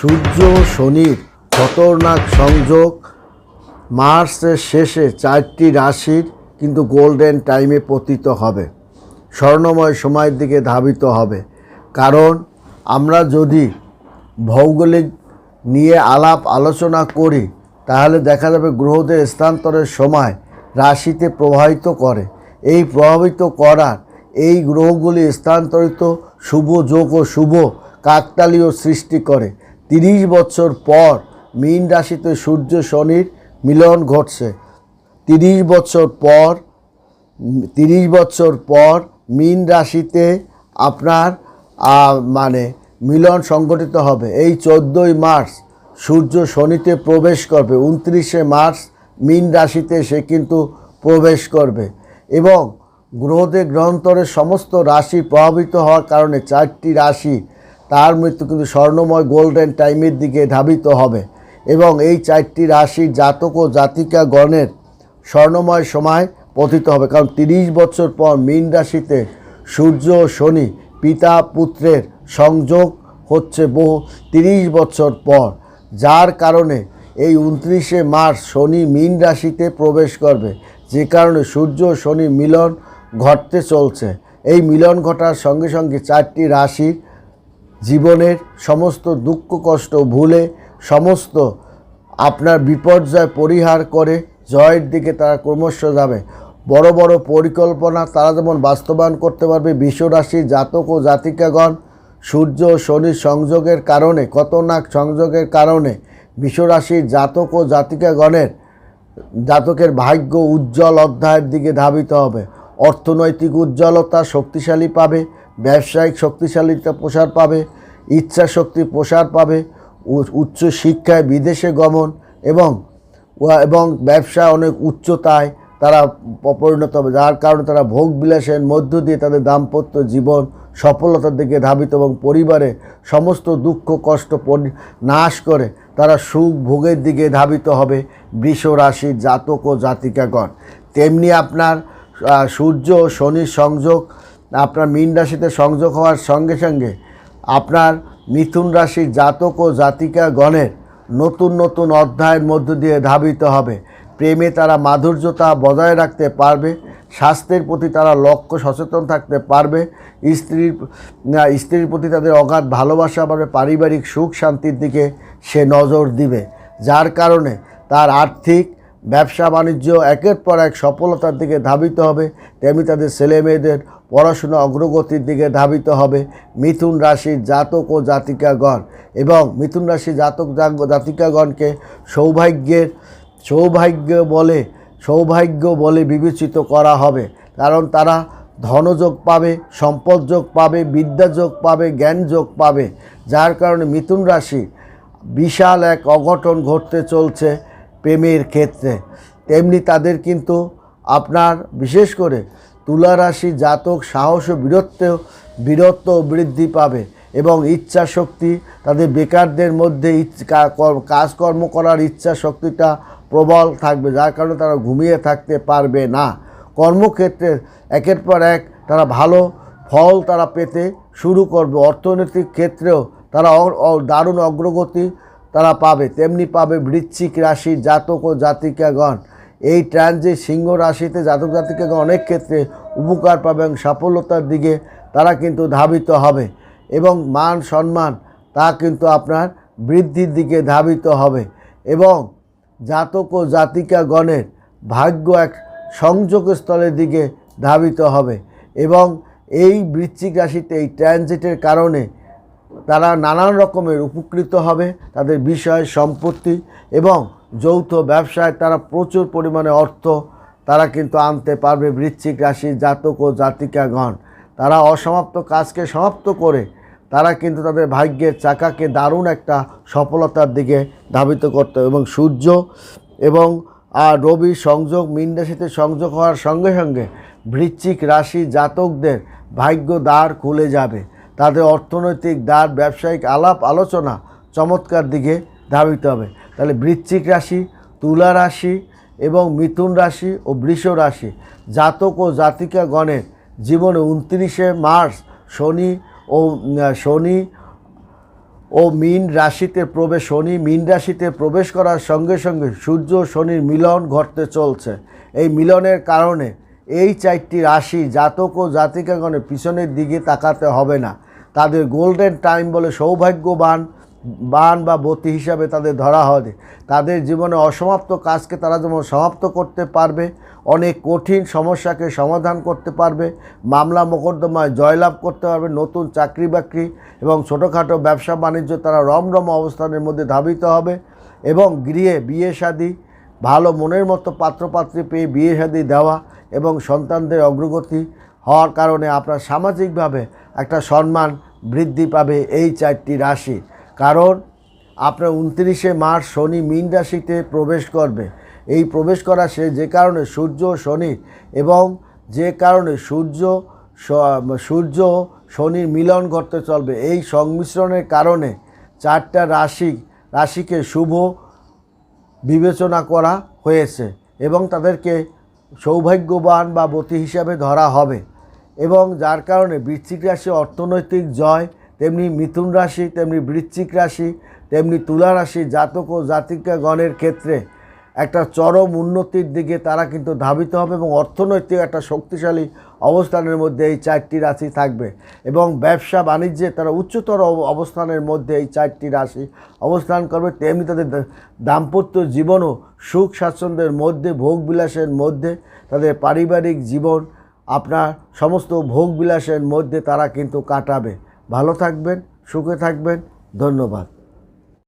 সূর্য শনির খতরনাক সংযোগ, মার্চের শেষে চারটি রাশির কিন্তু গোল্ডেন টাইমে পতিত হবে। স্বর্ণময় সময়ের দিকে ধাবিত হবে। কারণ আমরা যদি ভৌগোলিক নিয়ে আলাপ আলোচনা করি, তাহলে দেখা যাবে গ্রহদের স্থানান্তরের সময় রাশিতে প্রভাবিত করে। এই প্রভাবিত করার এই গ্রহগুলি স্থানান্তরিত শুভ যোগ ও শুভ কাকতালীয় সৃষ্টি করে। তিরিশ বছর পর মীন রাশিতে সূর্য শনির মিলন ঘটছে। তিরিশ বছর পর, তিরিশ বছর পর মীন রাশিতে আপনার মানে মিলন সংগঠিত হবে। এই চোদ্দোই মার্চ সূর্য শনিতে প্রবেশ করবে। উনত্রিশে মার্চ মীন রাশিতে সে কিন্তু প্রবেশ করবে এবং গ্রহদের গ্রহান্তরের সমস্ত রাশি প্রভাবিত হওয়ার কারণে চারটি রাশি তার মৃত্যু কিন্তু স্বর্ণময় গোল্ডেন টাইমের দিকে ধাবিত হবে। এবং এই চারটি রাশি জাতক ও জাতিকা গণের স্বর্ণময় সময় পতিত হবে। কারণ তিরিশ বছর পর মীন রাশিতে সূর্য ও শনি পিতা পুত্রের সংযোগ হচ্ছে বহু তিরিশ বছর পর। যার কারণে এই উনত্রিশে মার্চ শনি মীন রাশিতে প্রবেশ করবে। যে কারণে সূর্য শনি মিলন ঘটতে চলছে। এই মিলন ঘটার সঙ্গে সঙ্গে চারটি রাশির জীবনের সমস্ত দুঃখ, কষ্ট ভুলে সমস্ত আপনার বিপর্যয় পরিহার করে জয়ের দিকে তারা ক্রমশ যাবে। বড় বড় পরিকল্পনা তারা যেমন বাস্তবায়ন করতে পারবে, বিশ্বরাশি জাতক ও জাতিকাগণ, সূর্য শনির সংযোগের কারণে কতনাক সংযোগের কারণে বিশ্বরাশির জাতক ও জাতিকাগণের জাতকের ভাগ্য উজ্জ্বল অধ্যায়ের দিকে ধাবিত হবে। অর্থনৈতিক উজ্জ্বলতা শক্তিশালী পাবে। ব্যবসায়িক শক্তিশালীতা প্রসার পাবে, ইচ্ছা শক্তি প্রসার পাবে উচ্চ শিক্ষায় বিদেশে গমন এবং এবং ব্যবসা অনেক উচ্চতায় তারা পরিণত হবে, যার কারণে তারা ভোগ বিলাসের মধ্য দিয়ে তাদের দাম্পত্য জীবন সফলতার দিকে ধাবিত এবং পরিবারে সমস্ত দুঃখ, কষ্ট নাশ করে তারা সুখ ভোগের দিকে ধাবিত হবে বৃষ রাশির জাতক ও জাতিকাগণ। তেমনি আপনার সূর্য শনির সংযোগ আপনার মীন রাশিতে সংযোগ হওয়ার সঙ্গে সঙ্গে আপনার মিথুন রাশির জাতক ও জাতিকা গণের নতুন নতুন অধ্যায়ের মধ্য দিয়ে ধাবিত হবে। প্রেমে তারা মাধুর্যতা বজায় রাখতে পারবে, স্বাস্থ্যের প্রতি তারা লক্ষ্য সচেতন থাকতে পারবে, স্ত্রীর স্ত্রীর প্রতি তাদের অগাধ ভালোবাসা পাবে, পারিবারিক সুখ শান্তির দিকে সে নজর দিবে। যার কারণে তার আর্থিক ব্যবসা বাণিজ্য একের পর এক সফলতার দিকে ধাবিত হবে। তেমনি তাদের ছেলে মেয়েদের পড়াশোনা অগ্রগতির দিকে ধাবিত হবে মিথুন রাশির জাতক ও জাতিকাগণ এবং মিথুন রাশির জাতক জাতিকাগণকে সৌভাগ্যের সৌভাগ্য বলে সৌভাগ্য বলে বিবেচিত করা হবে। কারণ তারা ধনযোগ পাবে, সম্পদ যোগ পাবে বিদ্যাযোগ পাবে, জ্ঞান যোগ পাবে। যার কারণে মিথুন রাশি বিশাল এক অঘটন ঘটতে চলছে। প্রেমের ক্ষেত্রে। তেমনি তাদের কিন্তু আপনার, বিশেষ করে তুলা রাশি জাতক সাহস ও বীরত্ব বীরত্ব বৃদ্ধি পাবে এবং ইচ্ছা শক্তি তাদের বেকারদের মধ্যে কাজকর্ম করার ইচ্ছা শক্তিটা প্রবল থাকবে, যার কারণে তারা ঘুমিয়ে থাকতে পারবে না। কর্মক্ষেত্রে একের পর এক তারা ভালো ফল তারা পেতে শুরু করবে। অর্থনৈতিক ক্ষেত্রেও তারা দারুণ অগ্রগতি তারা পাবে। তেমনি পাবে বৃশ্চিক রাশির জাতক ও জাতিকাগণ। এই ট্রানজিট সিংহ রাশিতে জাতক জাতিকাগণ অনেক ক্ষেত্রে উপকার পাবে এবং সাফল্যতার দিকে তারা কিন্তু ধাবিত হবে এবং মান সম্মান তা কিন্তু আপনার বৃদ্ধির দিকে ধাবিত হবে এবং জাতক ও জাতিকাগণের ভাগ্য এক সংযোগস্থলের দিকে ধাবিত হবে এবং এই বৃশ্চিক রাশিতে এই ট্রানজিটের কারণে তারা নানান রকমের উপকৃত হবে, তাদের বিষয়, সম্পত্তি এবং যৌথ ব্যবসায় তারা প্রচুর পরিমাণে অর্থ তারা কিন্তু আনতে পারবে বৃশ্চিক রাশির জাতক ও জাতিকাগণ। তারা অসমাপ্ত কাজকে সমাপ্ত করে তারা কিন্তু তাদের ভাগ্যের চাকাকে দারুণ একটা সফলতার দিকে ধাবিত করতে এবং সূর্য এবং আর রবি সংযোগ, মীন রাশিতে সংযোগ হওয়ার সঙ্গে সঙ্গে বৃশ্চিক রাশি জাতকদের ভাগ্য দ্বার খুলে যাবে। তাদের অর্থনৈতিক দ্বার ব্যবসায়িক আলাপ, আলোচনা চমৎকার দিকে ধাবিত হবে। তাহলে বৃশ্চিক রাশি, তুলা রাশি এবং মিথুন রাশি ও বৃষ রাশি জাতক ও জাতিকা গণের জীবনে উনত্রিশে মার্চ শনি ও শনি ও মীন রাশিতে প্রবেশ, শনি মীন রাশিতে প্রবেশ করার সঙ্গে সঙ্গে সূর্য শনির মিলন ঘটতে চলছে। এই মিলনের কারণে এই চারটি রাশি জাতক ও জাতিকাগণের পিছনের দিকে তাকাতে হবে না। তাদের গোল্ডেন টাইম বলে সৌভাগ্যবান, বান বা বতি হিসাবে তাদের ধরা হবে তাদের জীবনে অসমাপ্ত কাজকে তারা যেমন সমাপ্ত করতে পারবে, অনেক কঠিন সমস্যাকে সমাধান করতে পারবে, মামলা মোকদ্দমায় জয়লাভ করতে পারবে, নতুন চাকরি বাকরি এবং ছোটোখাটো ব্যবসা বাণিজ্য তারা রমরম অবস্থানের মধ্যে ধাবিত হবে এবং গৃহে বিয়ে শাদী ভালো মনের মতো পাত্রপাত্রী পেয়ে বিয়ে শাদী দেওয়া এবং সন্তানদের অগ্রগতি হওয়ার কারণে আপনার সামাজিকভাবে একটা সম্মান বৃদ্ধি পাবে এই চারটি রাশি। কারণ আপনার উনত্রিশে মার্চ শনি মীন রাশিতে প্রবেশ করবে। এই প্রবেশ করা সে যে কারণে সূর্য, শনি এবং যে কারণে সূর্য সূর্য, শনির মিলন ঘটতে চলবে। এই সংমিশ্রণের কারণে চারটা রাশি, রাশিকে শুভ বিবেচনা করা হয়েছে এবং তাদেরকে সৌভাগ্যবান বা বতী হিসাবে ধরা হবে। এবং যার কারণে বৃশ্চিক রাশি অর্থনৈতিক জয়, তেমনি মিথুন রাশি, তেমনি বৃশ্চিক রাশি, তেমনি তুলা রাশি, জাতক ও জাতিকাগণের ক্ষেত্রে একটা চরম উন্নতির দিকে তারা কিন্তু ধাবিত হবে এবং অর্থনৈতিক একটা শক্তিশালী অবস্থানের মধ্যে এই চারটি রাশি থাকবে এবং ব্যবসা বাণিজ্যে তারা উচ্চতর অব- অবস্থানের মধ্যে এই চারটি রাশি অবস্থান করবে। তেমনি তাদের দাম্পত্য জীবনও সুখ স্বাচ্ছন্দ্যের মধ্যে, ভোগ বিলাসের মধ্যে, তাদের পারিবারিক জীবন আপনার সমস্ত ভোগবিলাসের মধ্যে তারা কিন্তু কাটাবে। ভালো থাকবেন সুখে থাকবেন। ধন্যবাদ।